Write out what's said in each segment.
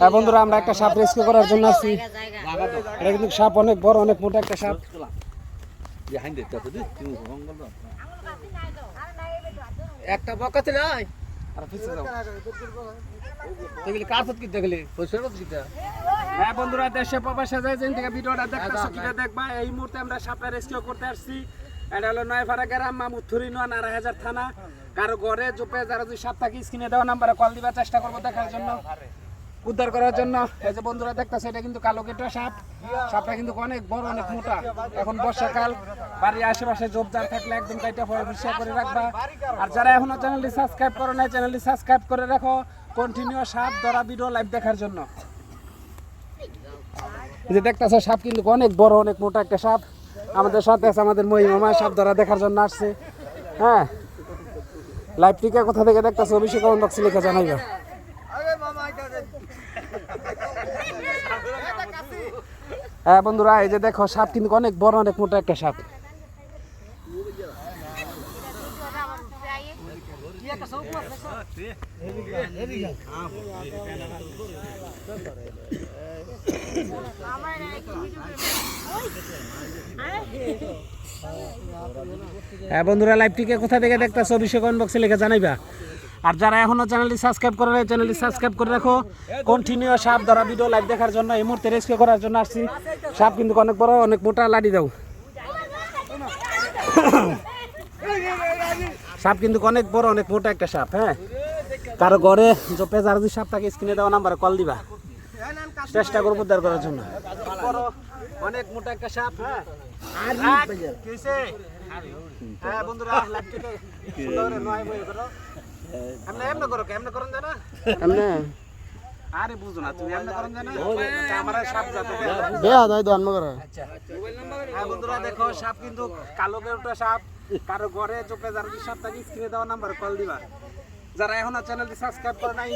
হ্যাঁ বন্ধুরা আমরা একটা সাপ রেস্কিউ করার জন্য আসছি। এটা কিন্তু সাপ অনেক বড় অনেক মোটা একটা সাপ। একটা বকাতে নাই। হ্যাঁ বন্ধুরা দেশে প্রবাসে যায় যেন থেকে ভিডিওটা দেখতেছো কীভাবে দেখবা। এই মুহূর্তে আমরা সাপটা রেস্কিউ করতে আসছি। এটা হলো নয়পাড়া গ্রাম মামুথুরি নোয়া নারা হাজার থানা। কারও ঘরে চুপে যারা যদি সাপ থাকে স্ক্রিনে দেওয়া নাম্বারে কল দিবার চেষ্টা করব দেখার জন্য। উদ্ধার করার জন্য। এই যে বন্ধুরা দেখতেছে, এটা কিন্তু কালো কেটো সাপ। সাপটা কিন্তু অনেক বড়, অনেক মোটা। এখন বর্ষাকাল, বাড়ির আশেপাশে ঝোপঝাড় থাকলে একদম কাইটা পরিষ্কার করে রাখবা। আর যারা এখনও চ্যানেলটি সাবস্ক্রাইব করো না চ্যানেলটি সাবস্ক্রাইব করে রাখো। কন্টিনিউ সাপ ধরা ভিডিও লাইভ দেখার জন্য। যে দেখতেছো, সাপ কিন্তু অনেক বড়, অনেক মোটা একটা সাপ। আমাদের সাথে আছে আমাদের মহিমা সাপ ধরা দেখার জন্য আসছে। হ্যাঁ। লাইভ টিকা কোথা থেকে দেখতেছো? অভিষেক কমন বক্সে লিখে জানাইবা। হ্যাঁ বন্ধুরা, এই যে দেখো, সাপ কিন্তু অনেক বড়, অনেক মোটা একটা সাপ। হ্যাঁ বন্ধুরা লাইভটিকে কোথা থেকে দেখতেছো অভিষেক বক্সে লিখে জানাইবা। আর যারা এখনও চ্যানেলটি সাবস্ক্রাইব করে নাই চ্যানেলটি সাবস্ক্রাইব করে রাখো। কন্টিনিউ সাপ ধরা ভিডিও লাইভ দেখার জন্য এই মুহূর্তে রেস্কিউ করার জন্য আসছি। সাপ কিন্তু অনেক বড় অনেক মোটা লাড়ি দাও। সাপ কিন্তু অনেক বড় অনেক মোটা একটা সাপ হ্যাঁ? কারও ঘরে জপে যারা যদি সাপ থাকে স্ক্রিনে দেওয়া নাম্বারে কল দিবা। চেষ্টা করব উদ্ধার করার জন্য। অনেক মোটা একটা সাপ হ্যাঁ? হ্যাঁ বন্ধুরা করো এমনে এমনে করো কেমনে করন জানা? এমনে? আরে বুঝো না তুমি এমনে করন জানা? আমার সাপ যাতে দেয়া দাই দন মগরে হ্যাঁ বন্ধুরা দেখো সাপ কিন্তু কালো কেউটা সাপ। কারও ঘরে চোখে যার সাপটা সাপ থাকে স্ক্রিনে দেওয়া নাম্বার কল দিবা। যারা এখনও চ্যানেলটি সাবস্ক্রাইব করে নাই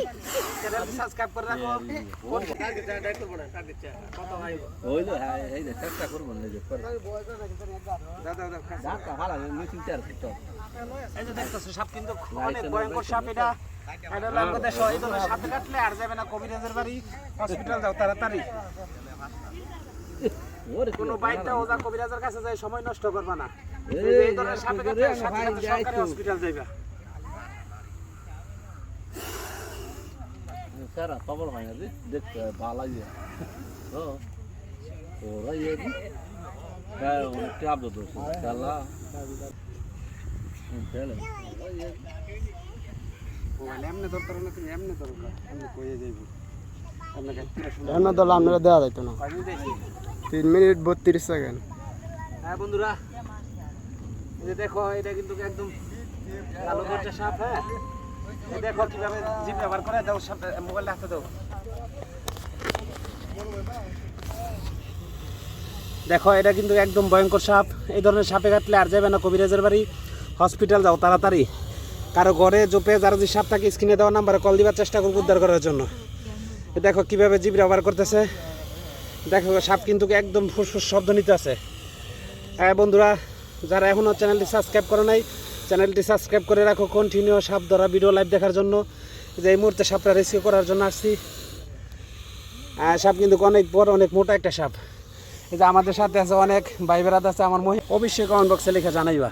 চ্যানেলটি সাবস্ক্রাইব করে রাখো। হইল হ্যাঁ এই যে চেষ্টা করব না যে এই যে দেখতেছো সাপ কিন্তু অনেক ভয়ঙ্কর সাপ এটা। এটা হলো এই ধরনের সাপে কাটলে আর যাবে না কবিরাজের বাড়ি। হসপিটাল যাও তাড়াতাড়ি। কোনো বাইকটা ওজা কবিরাজের কাছে যাই সময় নষ্ট করবা না। এই ধরনের সাপে কাটলে সাথে সাথে সরকারি হসপিটাল যাইবা। সারা খবর হয় না দেখতে ভালো লাগে। ও ওরা ইয়ে হ্যাঁ আবদ খেলা খেলে এমনি দরকার না তুমি এমনি দরকার এমনি কইয়ে যাইব এমনি তো আপনারা দেওয়া যাইতো না। তিন মিনিট বত্রিশ সেকেন্ড। হ্যাঁ বন্ধুরা এই দেখো এটা কিন্তু একদম কালো একটা সাপ হ্যাঁ? দেখো কীভাবে জিপ ব্যবহার করে, দাও মোবাইলটা হাতে দাও। দেখো, এটা কিন্তু একদম ভয়ঙ্কর সাপ। এই ধরনের সাপে কাটলে আর যাবে না কবিরাজের বাড়ি। হসপিটাল যাও তাড়াতাড়ি। কারও ঘরে জোপে যারা যদি সাপ থাকে, স্ক্রিনে দেওয়া নাম্বারে কল দিবার চেষ্টা করব উদ্ধার করার জন্য। দেখো কীভাবে জিপ ব্যবহার করতেছে। দেখো, সাপ কিন্তু একদম ফুসফুস শব্দ নিতে আছে। হ্যাঁ বন্ধুরা, যারা এখনও চ্যানেলটি সাবস্ক্রাইব করে নাই চ্যানেলটি সাবস্ক্রাইব করে রাখো কন্টিনিউ সাপ ধরা ভিডিও লাইভ দেখার জন্য। যে এই মুহূর্তে সাপটা রেস্কিউ করার জন্য আসছি। সাপ কিন্তু অনেক বড়, অনেক মোটা একটা সাপ। এই যে আমাদের সাথে আছে অনেক ভাই বেড়াতে আছে, আমার মহি অবশ্যই কমেন্ট বক্সে লিখে জানাইবা।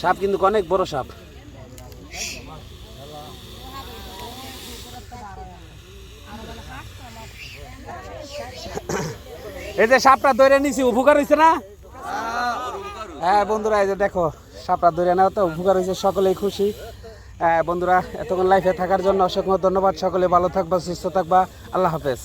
সাপ কিন্তু অনেক বড় সাপ। এই যে সাপটা ধরে নিছি, উপকার হয়েছে না? হ্যাঁ বন্ধুরা, এই যে দেখো। সাপটা ধরে নেওয়া তো উপকার হয়েছে, সকলেই খুশি। বন্ধুরা, এতক্ষণ লাইফে থাকার জন্য অসংখ্য ধন্যবাদ। সকলে ভালো থাকবা, সুস্থ থাকবা। আল্লাহ হাফেজ।